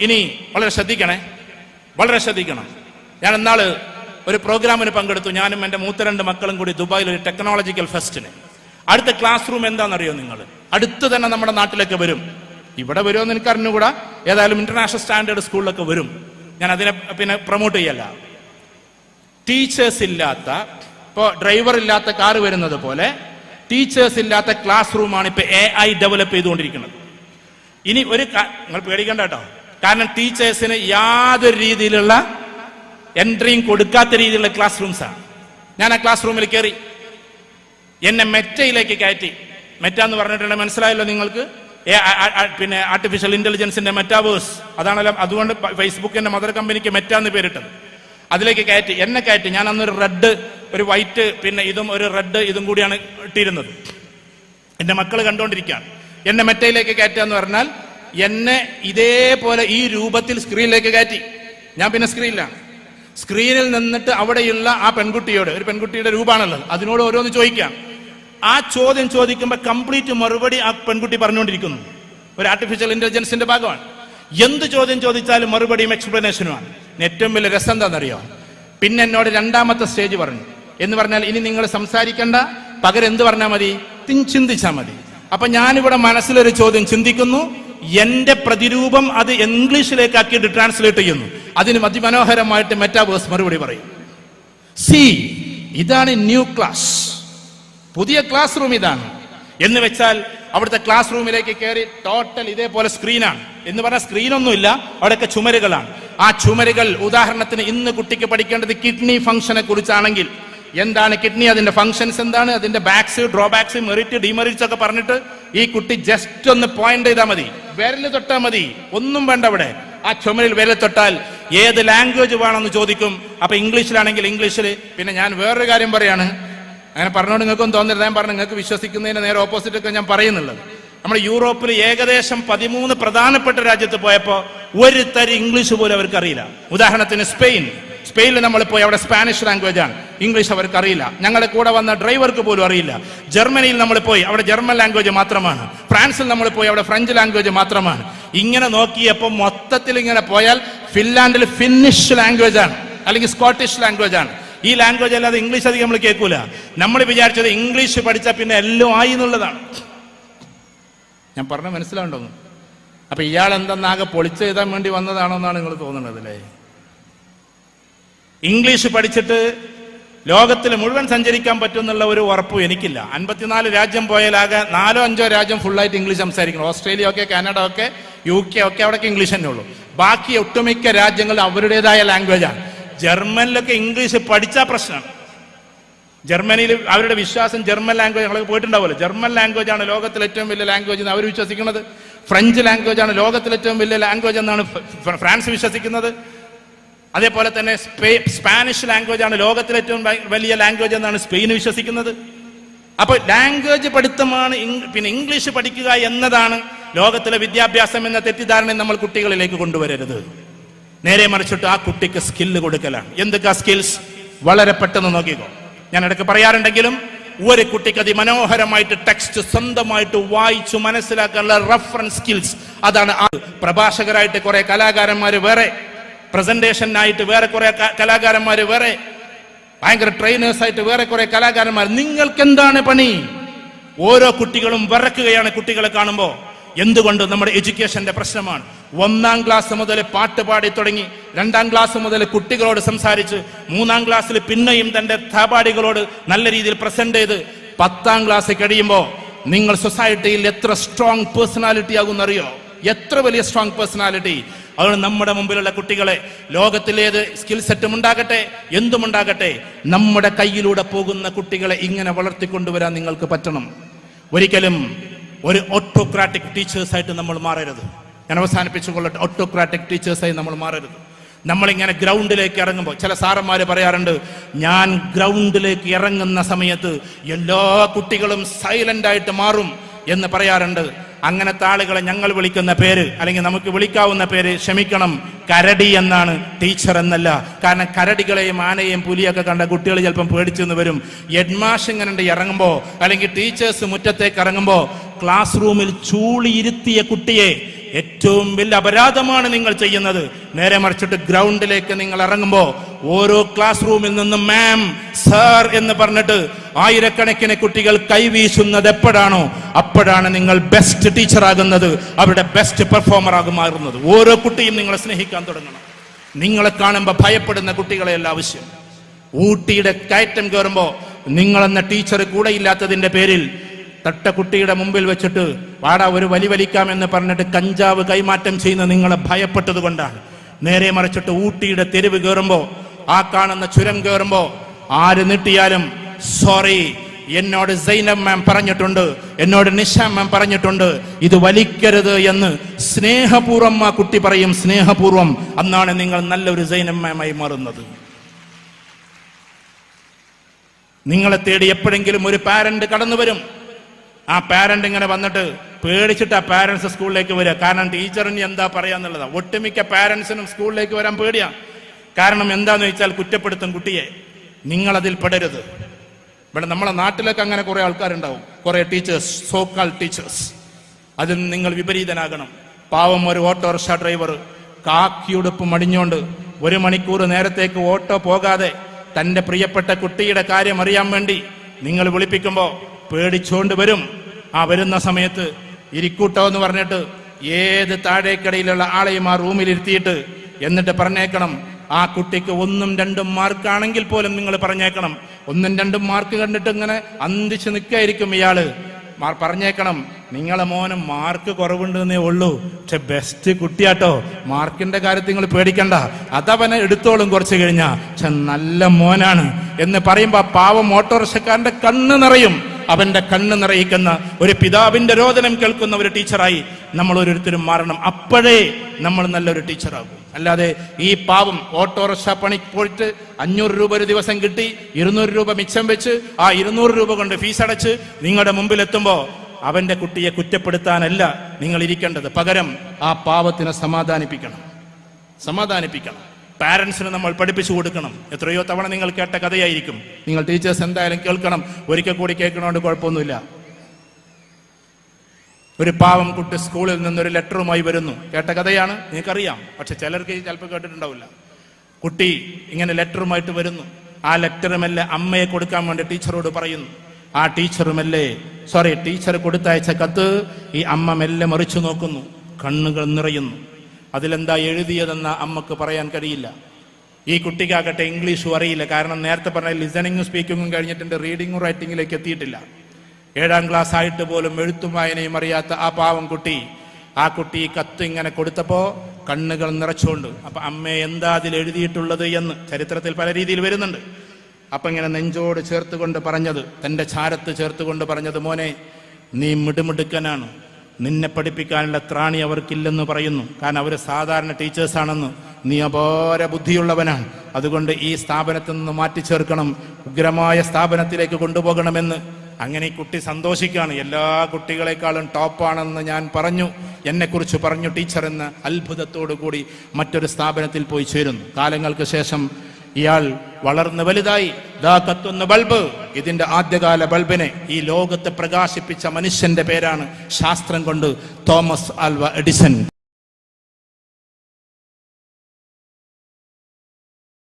ഇനി വളരെ ശ്രദ്ധിക്കണേ. വളരെ ശ്രദ്ധിക്കണം. ഞാൻ എന്നാൾ ഒരു പ്രോഗ്രാമിന് പങ്കെടുത്തു. ഞാനും എന്റെ മൂത്ത രണ്ട് മക്കളും കൂടി ദുബായിൽ ഒരു ടെക്നോളജിക്കൽ ഫെസ്റ്റിന്. അടുത്ത ക്ലാസ് റൂം എന്താണെന്നറിയോ നിങ്ങൾ അടുത്ത് തന്നെ നമ്മുടെ നാട്ടിലേക്ക് വരും. ഇവിടെ വരുമെന്ന് എനിക്ക് അറിഞ്ഞുകൂടാ. ഏതായാലും ഇന്റർനാഷണൽ സ്റ്റാൻഡേർഡ് സ്കൂളിലൊക്കെ വരും. ഞാൻ അതിനെ പിന്നെ പ്രൊമോട്ട് ചെയ്യല്ല. ടീച്ചേഴ്സ് ഇല്ലാത്ത ഇപ്പോ ഡ്രൈവർ ഇല്ലാത്ത കാർ വരുന്നത് പോലെ ടീച്ചേഴ്സ് ഇല്ലാത്ത ക്ലാസ് റൂമാണ് ഇപ്പൊ എ ഐ ഡെവലപ്പ് ചെയ്തുകൊണ്ടിരിക്കുന്നത്. ഇനി ഒരു നിങ്ങൾ പേടിക്കണ്ട കേട്ടോ. കാരണം ടീച്ചേഴ്സിന് യാതൊരു രീതിയിലുള്ള എൻട്രിയും കൊടുക്കാത്ത രീതിയിലുള്ള ക്ലാസ് റൂംസാണ് ഞാൻ ആ ക്ലാസ് റൂമിൽ കയറി എന്നെ മെറ്റയിലേക്ക് കയറ്റി. മെറ്റ എന്ന് പറഞ്ഞിട്ടുണ്ടെങ്കിൽ മനസ്സിലായല്ലോ നിങ്ങൾക്ക്? പിന്നെ ആർട്ടിഫിഷ്യൽ ഇന്റലിജൻസിന്റെ മെറ്റാവേഴ്സ് അതാണല്ലോ അതുകൊണ്ട് ഫേസ്ബുക്കിന്റെ മദർ കമ്പനിക്ക് മെറ്റ എന്ന് പേരിട്ടത്. അതിലേക്ക് കയറ്റി എന്നെ കയറ്റി. ഞാൻ അന്നൊരു റെഡ് ഒരു വൈറ്റ് പിന്നെ ഇതും ഒരു റെഡ് ഇതും കൂടിയാണ് ഇട്ടിരുന്നത്. എന്റെ മക്കൾ കണ്ടുകൊണ്ടിരിക്കുകയാണ് എന്നെ മെറ്റയിലേക്ക് കയറ്റുക എന്ന് പറഞ്ഞാൽ എന്നെ ഇതേപോലെ ഈ രൂപത്തിൽ സ്ക്രീനിലേക്ക് കയറ്റി. ഞാൻ പിന്നെ സ്ക്രീനിലാണ് സ്ക്രീനിൽ നിന്നിട്ട് അവിടെയുള്ള ആ പെൺകുട്ടിയോട് ഒരു പെൺകുട്ടിയുടെ രൂപമാണല്ലോ അതിനോട് ഓരോന്ന് ചോദിക്കാം. ആ ചോദ്യം ചോദിക്കുമ്പോൾ കംപ്ലീറ്റ് മറുപടി ആ പെൺകുട്ടി പറഞ്ഞുകൊണ്ടിരിക്കുന്നു. ഒരു ആർട്ടിഫിഷ്യൽ ഇന്റലിജൻസിന്റെ ഭാഗമാണ്. എന്ത് ചോദ്യം ചോദിച്ചാലും മറുപടിയും എക്സ്പ്ലനേഷനുമാണ് ഏറ്റവും വലിയ രസം എന്താണെന്നറിയോ? പിന്നെ എന്നോട് രണ്ടാമത്തെ സ്റ്റേജ് പറഞ്ഞു. എന്ന് പറഞ്ഞാൽ ഇനി നിങ്ങൾ സംസാരിക്കേണ്ട. പകരം എന്ത് പറഞ്ഞാൽ മതി? ചിന്തിച്ചാൽ മതി. അപ്പൊ ഞാനിവിടെ മനസ്സിലൊരു ചോദ്യം ചിന്തിക്കുന്നു. എന്റെ പ്രതിരൂപം അത് ഇംഗ്ലീഷിലേക്ക് ആക്കിയിട്ട് ട്രാൻസ്ലേറ്റ് ചെയ്യുന്നു. അതിന് അതിമനോഹരമായിട്ട് മെറ്റാവേഴ്സ് മറുപടി പറയും. സി ഇതാണ് ന്യൂ ക്ലാസ് പുതിയ ക്ലാസ് റൂം ഇതാണ്. എന്ന് വെച്ചാൽ അവിടുത്തെ ക്ലാസ് റൂമിലേക്ക് കയറി ടോട്ടൽ ഇതേപോലെ സ്ക്രീനാണ് എന്ന് പറഞ്ഞാൽ സ്ക്രീനൊന്നുമില്ല അവിടെയൊക്കെ ചുമരുകളാണ്. ആ ചുമരുകൾ ഉദാഹരണത്തിന് ഇന്ന് കുട്ടിക്ക് പഠിക്കേണ്ടത് കിഡ്നി ഫംഗ്ഷനെ കുറിച്ചാണെങ്കിൽ എന്താണ് കിഡ്നി അതിന്റെ ഫംഗ്ഷൻസ് എന്താണ്? അതിന്റെ ബാക്സ് ഡ്രോബാക്സ് മെറിറ്റ് ഡിമെറിറ്റ്സ് ഒക്കെ പറഞ്ഞിട്ട് ഈ കുട്ടി ജസ്റ്റ് ഒന്ന് പോയിന്റ് ചെയ്താൽ മതി. വിരൽ തൊട്ടാൽ മതി. ഒന്നും വേണ്ട അവിടെ. ആ ചുമരിൽ വിരൽ തൊട്ടാൽ ഏത് ലാംഗ്വേജ് വേണമെന്ന് ചോദിക്കും. അപ്പൊ ഇംഗ്ലീഷിലാണെങ്കിൽ ഇംഗ്ലീഷിൽ. പിന്നെ ഞാൻ വേറൊരു കാര്യം പറയാണ്. അങ്ങനെ പറഞ്ഞോണ്ട് നിങ്ങൾക്കൊന്നും തോന്നരുത് ഞാൻ പറഞ്ഞു നിങ്ങൾക്ക് വിശ്വസിക്കുന്നതിന് നേരെ ഓപ്പോസിറ്റ് ഒക്കെ ഞാൻ പറയുന്നുള്ളത്. നമ്മൾ യൂറോപ്പിൽ ഏകദേശം പതിമൂന്ന് പ്രധാനപ്പെട്ട രാജ്യത്ത് പോയപ്പോൾ ഒരു തരി ഇംഗ്ലീഷ് പോലും അവർക്ക് അറിയില്ല ഉദാഹരണത്തിന് സ്പെയിൻ. സ്പെയിനിൽ നമ്മൾ പോയി അവിടെ സ്പാനിഷ് ലാംഗ്വേജ് ആണ്. ഇംഗ്ലീഷ് അവർക്ക് അറിയില്ല. ഞങ്ങളുടെ കൂടെ വന്ന ഡ്രൈവർക്ക് പോലും അറിയില്ല. ജർമ്മനിയിൽ നമ്മൾ പോയി അവിടെ ജർമ്മൻ ലാംഗ്വേജ് മാത്രമാണ്. ഫ്രാൻസിൽ നമ്മൾ പോയി അവിടെ ഫ്രഞ്ച് ലാംഗ്വേജ് മാത്രമാണ്. ഇങ്ങനെ നോക്കിയപ്പോൾ മൊത്തത്തിൽ ഇങ്ങനെ പോയാൽ ഫിൻലാൻഡിൽ ഫിന്നിഷ് ലാംഗ്വേജ് ആണ്. അല്ലെങ്കിൽ സ്കോട്ടിഷ് ലാംഗ്വേജ് ആണ്. ഈ ലാംഗ്വേജ് അല്ലാതെ ഇംഗ്ലീഷ് അധികം നമ്മൾ കേൾക്കൂല. നമ്മൾ വിചാരിച്ചത് ഇംഗ്ലീഷ് പഠിച്ചാൽ പിന്നെ എല്ലാം ആയി എന്നുള്ളതാണ്. ഞാൻ പറഞ്ഞ മനസ്സിലാവുണ്ടോ അപ്പൊ ഇയാൾ എന്തെന്നാകെ പൊളിച്ചെഴുതാൻ വേണ്ടി വന്നതാണോ എന്നാണ് നിങ്ങൾ തോന്നുന്നത് അല്ലേ? ഇംഗ്ലീഷ് പഠിച്ചിട്ട് ലോകത്തിൽ മുഴുവൻ സഞ്ചരിക്കാൻ പറ്റുമെന്നുള്ള ഒരു ഉറപ്പും എനിക്കില്ല. അൻപത്തിനാല് രാജ്യം പോയാലാകെ നാലോ അഞ്ചോ രാജ്യം ഫുള്ളായിട്ട് ഇംഗ്ലീഷ് സംസാരിക്കണം. ഓസ്ട്രേലിയ ഒക്കെ കാനഡ ഒക്കെ യു കെ ഒക്കെ അവിടെയൊക്കെ ഇംഗ്ലീഷ് തന്നെ ഉള്ളൂ. ബാക്കി ഒട്ടുമിക്ക രാജ്യങ്ങൾ അവരുടേതായ ലാംഗ്വേജാണ് ജർമ്മനിലൊക്കെ ഇംഗ്ലീഷ് പഠിച്ചാൽ പ്രശ്നമാണ് ജർമ്മനിയിൽ അവരുടെ വിശ്വാസം ജർമ്മൻ ലാംഗ്വേജ് ഞങ്ങളൊക്കെ പോയിട്ടുണ്ടാവുമല്ലോ. ജർമ്മൻ ലാംഗ്വേജ് ആണ് ലോകത്തിലെ ഏറ്റവും വലിയ ലാംഗ്വേജ് എന്ന് അവർ വിശ്വസിക്കുന്നത്. ഫ്രഞ്ച് ലാംഗ്വേജ് ആണ് ലോകത്തിലെ ഏറ്റവും വലിയ ലാംഗ്വേജ് എന്നാണ് ഫ്രാൻസ് വിശ്വസിക്കുന്നത്. അതേപോലെ തന്നെ സ്പാനിഷ് ലാംഗ്വേജ് ആണ് ലോകത്തിലെ ഏറ്റവും വലിയ ലാംഗ്വേജ് എന്നാണ് സ്പെയിൻ വിശ്വസിക്കുന്നത്. അപ്പോൾ ലാംഗ്വേജ് പഠിത്തമാണ് പിന്നെ ഇംഗ്ലീഷ് പഠിക്കുക എന്നതാണ് ലോകത്തിലെ വിദ്യാഭ്യാസം എന്ന തെറ്റിദ്ധാരണ നമ്മൾ കുട്ടികളിലേക്ക് കൊണ്ടുവരരുത്. നേരെ മറിച്ചിട്ട് ആ കുട്ടിക്ക് സ്കില്ല് കൊടുക്കലാണ്. എന്തൊക്കെ സ്കിൽസ് വളരെ പെട്ടെന്ന് നോക്കിക്കോ. ഞാൻ ഇടയ്ക്ക് പറയാറുണ്ടെങ്കിലും ഒരു കുട്ടിക്ക് അതിമനോഹരമായിട്ട് ടെക്സ്റ്റ് സ്വന്തമായിട്ട് വായിച്ചു മനസ്സിലാക്കാനുള്ള റഫറൻസ് സ്കിൽസ് അതാണ് പ്രഭാഷകരായിട്ട് കുറെ കലാകാരന്മാർ വേറെ പ്രസന്റേഷനായിട്ട് വേറെ കുറെ കലാകാരന്മാർ വേറെ ഭയങ്കര ട്രെയിനേഴ്സ് ആയിട്ട് വേറെ കുറെ കലാകാരന്മാർ നിങ്ങൾക്ക് എന്താണ് പണി? ഓരോ കുട്ടികളും വിറക്കുകയാണ് കുട്ടികളെ കാണുമ്പോൾ എന്തുകൊണ്ട് നമ്മുടെ എഡ്യൂക്കേഷന്റെ പ്രശ്നമാണ്? ഒന്നാം ക്ലാസ് മുതൽ പാട്ട് പാടി തുടങ്ങി രണ്ടാം ക്ലാസ് മുതൽ കുട്ടികളോട് സംസാരിച്ച് മൂന്നാം ക്ലാസ്സിൽ പിന്നെയും തന്റെ സഹപാഠികളോട് നല്ല രീതിയിൽ പ്രസന്റ് ചെയ്ത് പത്താം ക്ലാസ് കഴിയുമ്പോൾ നിങ്ങൾ സൊസൈറ്റിയിൽ എത്ര സ്ട്രോങ് പേഴ്സണാലിറ്റി ആകും അറിയോ എത്ര വലിയ സ്ട്രോങ് പേഴ്സണാലിറ്റി അതുകൊണ്ട് നമ്മുടെ മുമ്പിലുള്ള കുട്ടികളെ ലോകത്തിലേത് സ്കിൽ സെറ്റും ഉണ്ടാകട്ടെ എന്തും ഉണ്ടാകട്ടെ നമ്മുടെ കയ്യിലൂടെ പോകുന്ന കുട്ടികളെ ഇങ്ങനെ വളർത്തിക്കൊണ്ടുവരാൻ നിങ്ങൾക്ക് പറ്റണം. ഒരിക്കലും ഒരു ഓട്ടോക്രാറ്റിക് ടീച്ചേഴ്സായിട്ട് നമ്മൾ മാറരുത്. ഞാൻ അവസാനിപ്പിച്ചു കൊള്ളട്ടെ ഓട്ടോക്രാറ്റിക് ടീച്ചേഴ്സായി നമ്മൾ മാറരുത്. നമ്മളിങ്ങനെ ഗ്രൗണ്ടിലേക്ക് ഇറങ്ങുമ്പോൾ ചില സാറന്മാർ പറയാറുണ്ട് ഞാൻ ഗ്രൗണ്ടിലേക്ക് ഇറങ്ങുന്ന സമയത്ത് എല്ലാ കുട്ടികളും സൈലന്റ് ആയിട്ട് മാറും എന്ന് പറയാറുണ്ട്. അങ്ങനത്തെ ആളുകളെ ഞങ്ങൾ വിളിക്കുന്ന പേര് അല്ലെങ്കിൽ നമുക്ക് വിളിക്കാവുന്ന പേര് ക്ഷമിക്കണം കരടി എന്നാണ് ടീച്ചർ എന്നല്ല. കാരണം കരടികളെയും ആനയെയും പുലിയൊക്കെ കണ്ട കുട്ടികൾ ചിലപ്പം പേടിച്ചെന്ന് വരും. ഹെഡ്മാഷ് ഇങ്ങനെ ഇറങ്ങുമ്പോൾ അല്ലെങ്കിൽ ടീച്ചേഴ്സ് മുറ്റത്തേക്ക് ഇറങ്ങുമ്പോൾ ക്ലാസ് റൂമിൽ ചൂളിയിരുത്തിയ കുട്ടിയെ ഏറ്റവും വലിയ അപരാധമാണ് നിങ്ങൾ ചെയ്യുന്നത്. നേരെ മറിച്ചിട്ട് ഗ്രൗണ്ടിലേക്ക് നിങ്ങൾ ഇറങ്ങുമ്പോൾ ഓരോ ക്ലാസ് റൂമിൽ നിന്നും മാം സർ എന്ന് പറഞ്ഞിട്ട് ആയിരക്കണക്കിന് കുട്ടികൾ കൈവീശുന്നത് എപ്പോഴാണോ അപ്പോഴാണ് നിങ്ങൾ ബെസ്റ്റ് ടീച്ചർ ആകുന്നത്. അവരുടെ ബെസ്റ്റ് പെർഫോമർ ആകുമാറുന്നത് ഓരോ കുട്ടിയും നിങ്ങളെ സ്നേഹിക്കാൻ തുടങ്ങണം. നിങ്ങളെ കാണുമ്പോൾ ഭയപ്പെടുന്ന കുട്ടികളെയല്ല ആവശ്യം. ഊട്ടിയുടെ കയറ്റം കയറുമ്പോൾ നിങ്ങളെന്ന ടീച്ചർ കൂടെ ഇല്ലാത്തതിന്റെ പേരിൽ തട്ട കുട്ടിയുടെ മുമ്പിൽ വെച്ചിട്ട് വാടാ ഒരു വലി വലിക്കാമെന്ന് പറഞ്ഞിട്ട് കഞ്ചാവ് കൈമാറ്റം ചെയ്യുന്ന നിങ്ങളെ ഭയപ്പെട്ടത് കൊണ്ടാണ്. നേരെ മറിച്ചിട്ട് ഊട്ടിയുടെ തെരുവ് കയറുമ്പോൾ ആ കാണുന്ന ചുരം കയറുമ്പോൾ ആര് നീട്ടിയാലും സോറി എന്നോട് സൈനബ് മാം പറഞ്ഞിട്ടുണ്ട് എന്നോട് നിഷ മാം പറഞ്ഞിട്ടുണ്ട് ഇത് വലിക്കരുത് എന്ന് സ്നേഹപൂർവം ആ കുട്ടി പറയും സ്നേഹപൂർവം അന്നാണ് നിങ്ങൾ നല്ലൊരു സൈനബ് മാമായി മാറുന്നത്. നിങ്ങളെ തേടി എപ്പോഴെങ്കിലും ഒരു പാരന്റ് കടന്നു വരും ആ പാരന്റ് ഇങ്ങനെ വന്നിട്ട് പേടിച്ചിട്ട് ആ പാരന്റ്സ് സ്കൂളിലേക്ക് വരിക. കാരണം ടീച്ചറിന് എന്താ പറയാന്നുള്ളതാ ഒട്ടുമിക്ക പാരന്റ്സിനും സ്കൂളിലേക്ക് വരാൻ പേടിയാ. കാരണം എന്താന്ന് വെച്ചാൽ കുറ്റപ്പെടുത്തും കുട്ടിയെ. നിങ്ങളതിൽ പെടരുത്. ഇവിടെ നമ്മളെ നാട്ടിലൊക്കെ അങ്ങനെ കുറെ ആൾക്കാരുണ്ടാവും. കുറെ ടീച്ചേഴ്സ് സോക്കാൾ ടീച്ചേഴ്സ് അതിൽ നിങ്ങൾ വിപരീതനാകണം. പാവം ഒരു ഓട്ടോറിക്ഷ ഡ്രൈവർ കാക്കിയുടുപ്പ് മടിഞ്ഞുകൊണ്ട് ഒരു മണിക്കൂർ നേരത്തേക്ക് ഓട്ടോ പോകാതെ തന്റെ പ്രിയപ്പെട്ട കുട്ടിയുടെ കാര്യം അറിയാൻ വേണ്ടി നിങ്ങൾ വിളിപ്പിക്കുമ്പോൾ പേടിച്ചോണ്ട് വരും. ആ വരുന്ന സമയത്ത് ഇരിക്കൂട്ടോ എന്ന് പറഞ്ഞിട്ട് ഏത് താഴേക്കടയിലുള്ള ആളെയും ആ റൂമിൽ ഇരുത്തിയിട്ട് എന്നിട്ട് പറഞ്ഞേക്കണം ആ കുട്ടിക്ക് ഒന്നും രണ്ടും മാർക്കാണെങ്കിൽ പോലും നിങ്ങൾ പറഞ്ഞേക്കണം. ഒന്നും രണ്ടും മാർക്ക് കണ്ടിട്ട് ഇങ്ങനെ അന്തിച്ച് നിൽക്കായിരിക്കും ഇയാൾ. പറഞ്ഞേക്കണം നിങ്ങളെ മോന് മാർക്ക് കുറവുണ്ടെന്നേ ഉള്ളൂ. പക്ഷെ ബെസ്റ്റ് കുട്ടിയാട്ടോ. മാർക്കിന്റെ കാര്യത്തിൽ നിങ്ങൾ പേടിക്കണ്ട. അതവനെ എടുത്തോളും കുറച്ച് കഴിഞ്ഞാ. പക്ഷെ നല്ല മോനാണ് എന്ന് പറയുമ്പോ ആ പാവം ഓട്ടോറിക്ഷക്കാരന്റെ കണ്ണ് നിറയും. അവന്റെ കണ്ണ് നിറയിക്കുന്ന ഒരു പിതാവിന്റെ രോദനം കേൾക്കുന്ന ഒരു ടീച്ചറായി നമ്മൾ ഓരോരുത്തരും മാറണം. അപ്പോഴേ നമ്മൾ നല്ലൊരു ടീച്ചറാകും. അല്ലാതെ ഈ പാവം ഓട്ടോറിക്ഷ പണി പോയിട്ട് അഞ്ഞൂറ് രൂപ ഒരു ദിവസം കിട്ടി ഇരുന്നൂറ് രൂപ മിച്ചം വെച്ച് ആ ഇരുന്നൂറ് രൂപ കൊണ്ട് ഫീസ് അടച്ച് നിങ്ങളുടെ മുമ്പിൽ എത്തുമ്പോ അവന്റെ കുട്ടിയെ കുറ്റപ്പെടുത്താനല്ല നിങ്ങൾ ഇരിക്കേണ്ടത്. പകരം ആ പാവത്തിനെ സമാധാനിപ്പിക്കണം. സമാധാനിപ്പിക്കണം. പാരൻസിന് നമ്മൾ പഠിപ്പിച്ചു കൊടുക്കണം. എത്രയോ തവണ നിങ്ങൾ കേട്ട കഥയായിരിക്കും. നിങ്ങൾ ടീച്ചേഴ്സ് എന്തായാലും കേൾക്കണം. ഒരിക്കൽ കൂടി കേൾക്കണോണ്ട് കുഴപ്പമൊന്നുമില്ല. ഒരു പാവം കുട്ടി സ്കൂളിൽ നിന്നൊരു ലെറ്ററുമായി വരുന്നു. കേട്ട കഥയാണ്? നിങ്ങൾക്കറിയാം. പക്ഷെ ചിലർക്ക് ചിലപ്പോൾ കേട്ടിട്ടുണ്ടാവില്ല. കുട്ടി ഇങ്ങനെ ലെറ്ററുമായിട്ട് വരുന്നു. ആ ലെറ്ററുമല്ലേ അമ്മയെ കൊടുക്കാൻ വേണ്ടി ടീച്ചറോട് പറയുന്നു. ആ ടീച്ചറുമല്ലേ സോറി ടീച്ചർ കൊടുത്തയച്ച കത്ത് ഈ അമ്മ മെല്ലെ മറിച്ചു നോക്കുന്നു. കണ്ണുകൾ നിറയുന്നു. അതിലെന്താ എഴുതിയതെന്ന് അമ്മയ്ക്ക് പറയാൻ കഴിയില്ല. ഈ കുട്ടിക്കാകട്ടെ ഇംഗ്ലീഷും അറിയില്ല. കാരണം നേരത്തെ പറഞ്ഞ ലിസണിങ്ങും സ്പീക്കിങ്ങും കഴിഞ്ഞിട്ടുണ്ട് റീഡിങ്ങും റൈറ്റിങ്ങിലേക്ക് എത്തിയിട്ടില്ല. ഏഴാം ക്ലാസ് ആയിട്ട് പോലും എഴുത്തും വായനയും അറിയാത്ത ആ പാവം കുട്ടി ആ കുട്ടി കത്ത് ഇങ്ങനെ കൊടുത്തപ്പോൾ കണ്ണുകൾ നിറച്ചുകൊണ്ട് അപ്പൊ അമ്മ എന്താ അതിൽ എഴുതിയിട്ടുള്ളത് എന്ന് ചരിത്രത്തിൽ പല രീതിയിൽ വരുന്നുണ്ട്. അപ്പൊ ഇങ്ങനെ നെഞ്ചോട് ചേർത്തുകൊണ്ട് പറഞ്ഞത് തന്റെ ചാരത്ത് ചേർത്തുകൊണ്ട് പറഞ്ഞത് മോനെ നീ മിടുമിടുക്കനാണ്. നിന്നെ പഠിപ്പിക്കാനുള്ള ത്രാണി അവർക്കില്ലെന്ന് പറയുന്നു. കാരണം അവർ സാധാരണ ടീച്ചേഴ്സാണെന്ന് നീ അപാര ബുദ്ധിയുള്ളവനാണ്. അതുകൊണ്ട് ഈ സ്ഥാപനത്തിൽ നിന്ന് മാറ്റി ചേർക്കണം. ഉഗ്രമായ സ്ഥാപനത്തിലേക്ക് കൊണ്ടുപോകണമെന്ന്. അങ്ങനെ ഈ കുട്ടി സന്തോഷിക്കുകയാണ്. എല്ലാ കുട്ടികളെക്കാളും ടോപ്പാണെന്ന് ഞാൻ പറഞ്ഞു. എന്നെക്കുറിച്ച് പറഞ്ഞു ടീച്ചർ എന്ന് അത്ഭുതത്തോടു കൂടി മറ്റൊരു സ്ഥാപനത്തിൽ പോയി ചേരുന്നു. കാലങ്ങൾക്ക് ശേഷം ഇയാൾ വളർന്ന് വലുതായി ദാ കത്തുന്ന ബൾബ്. ഇതിന്റെ ആദ്യകാല ബൾബിനെ ഈ ലോകത്തെ പ്രകാശിപ്പിച്ച മനുഷ്യന്റെ പേരാണ് ശാസ്ത്രം കൊണ്ട് തോമസ് ആൽവ എഡിസൺ.